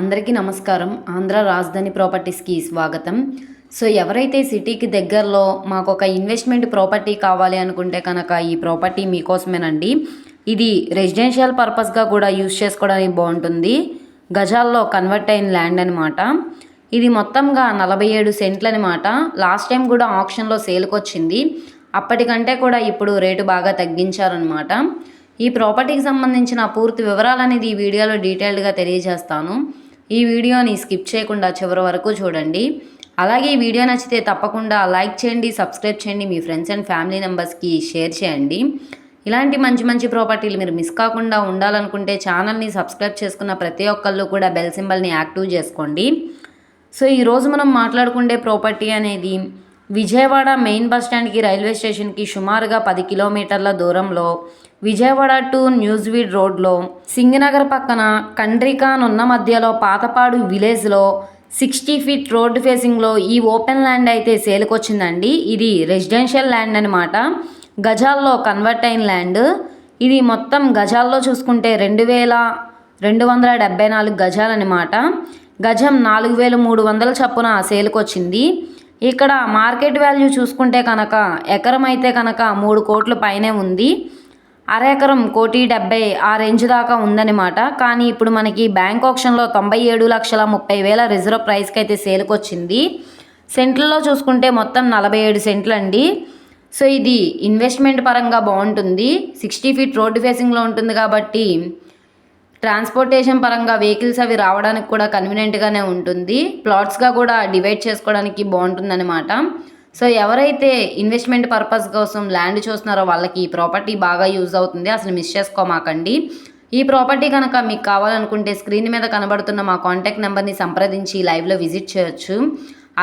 అందరికీ నమస్కారం. ఆంధ్ర రాజధాని ప్రాపర్టీస్కి స్వాగతం. సో ఎవరైతే సిటీకి దగ్గరలో మాకు ఒక ఇన్వెస్ట్మెంట్ ప్రాపర్టీ కావాలి అనుకుంటే కనుక ఈ ప్రాపర్టీ మీకోసమేనండి. ఇది రెసిడెన్షియల్ పర్పస్గా కూడా యూజ్ చేసుకోవడానికి బాగుంటుంది. గజాల్లో కన్వర్ట్ అయిన ల్యాండ్ అనమాట ఇది మొత్తంగా నలభై ఏడు సెంట్లు అనమాట లాస్ట్ టైం కూడా ఆప్షన్లో సేల్కి వచ్చింది అప్పటికంటే కూడా ఇప్పుడు రేటు బాగా తగ్గించారనమాట ఈ ప్రాపర్టీకి సంబంధించిన పూర్తి వివరాలు అనేది ఈ వీడియోలో డీటెయిల్డ్గా తెలియజేస్తాను. ఈ వీడియోని స్కిప్ చేయకుండా చివరి వరకు చూడండి. అలాగే ఈ వీడియో నచ్చితే తప్పకుండా లైక్ చేయండి సబ్స్క్రైబ్ చేయండి మీ ఫ్రెండ్స్ అండ్ ఫ్యామిలీ మెంబర్స్కి షేర్ చేయండి. ఇలాంటి మంచి మంచి ప్రాపర్టీలు మీరు మిస్ కాకుండా ఉండాలనుకుంటే ఛానల్ని సబ్స్క్రైబ్ చేసుకున్న ప్రతి ఒక్కళ్ళు కూడా బెల్ సింబల్ని యాక్టివ్ చేసుకోండి. సో ఈరోజు మనం మాట్లాడుకుండే ప్రాపర్టీ అనేది విజయవాడ మెయిన్ బస్ స్టాండ్కి రైల్వే స్టేషన్కి సుమారుగా పది కిలోమీటర్ల దూరంలో విజయవాడ టు న్యూస్వీడ్ రోడ్లో సింగనగర్ పక్కన కండ్రికాన్ ఉన్న మధ్యలో పాతపాడు విలేజ్లో సిక్స్టీ ఫీట్ రోడ్ ఫేసింగ్లో ఈ ఓపెన్ ల్యాండ్ అయితే సేల్కొచ్చిందండి. ఇది రెసిడెన్షియల్ ల్యాండ్ అనమాట గజాల్లో కన్వర్ట్ అయిన ల్యాండ్. ఇది మొత్తం గజాల్లో చూసుకుంటే రెండు వేల రెండు వందల డెబ్బై నాలుగు గజాలన్నమాట. గజం నాలుగు వేల మూడు వందల చప్పున సేల్కొచ్చింది. ఇక్కడ మార్కెట్ వాల్యూ చూసుకుంటే కనుక ఎకరం అయితే కనుక మూడు కోట్ల పైనే ఉంది. అర ఎకరం కోటి డెబ్బై ఆ రేంజ్ దాకా ఉందన్నమాట. కానీ ఇప్పుడు మనకి బ్యాంక్ ఆప్షన్లో తొంభై ఏడు లక్షల ముప్పై వేల రిజర్వ్ ప్రైస్కి అయితే సేల్కి వచ్చింది సెంట్లలో చూసుకుంటే మొత్తం నలభై ఏడు సెంట్లు అండి సో ఇది ఇన్వెస్ట్మెంట్ పరంగా బాగుంటుంది. సిక్స్టీ ఫీట్ రోడ్డు ఫేసింగ్లో ఉంటుంది కాబట్టి ట్రాన్స్పోర్టేషన్ పరంగా వెహికల్స్ అవి రావడానికి కూడా కన్వీనియంట్గానే ఉంటుంది. ప్లాట్స్గా కూడా డివైడ్ చేసుకోవడానికి బాగుంటుందన్నమాట. సో ఎవరైతే ఇన్వెస్ట్మెంట్ పర్పస్ కోసం ల్యాండ్ చూస్తున్నారో వాళ్ళకి ఈ ప్రాపర్టీ బాగా యూజ్ అవుతుంది. అసలు మిస్ చేసుకోమాకండి. ఈ ప్రాపర్టీ కనుక మీకు కావాలనుకుంటే స్క్రీన్ మీద కనబడుతున్న మా కాంటాక్ట్ నెంబర్ని సంప్రదించి లైవ్లో విజిట్ చేయొచ్చు.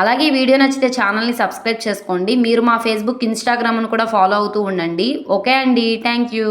అలాగే ఈ వీడియో నచ్చితే ఛానల్ని సబ్స్క్రైబ్ చేసుకోండి. మీరు మా ఫేస్బుక్ ఇన్స్టాగ్రామ్ను కూడా ఫాలో అవుతూ ఉండండి. ఓకే అండి. Thank you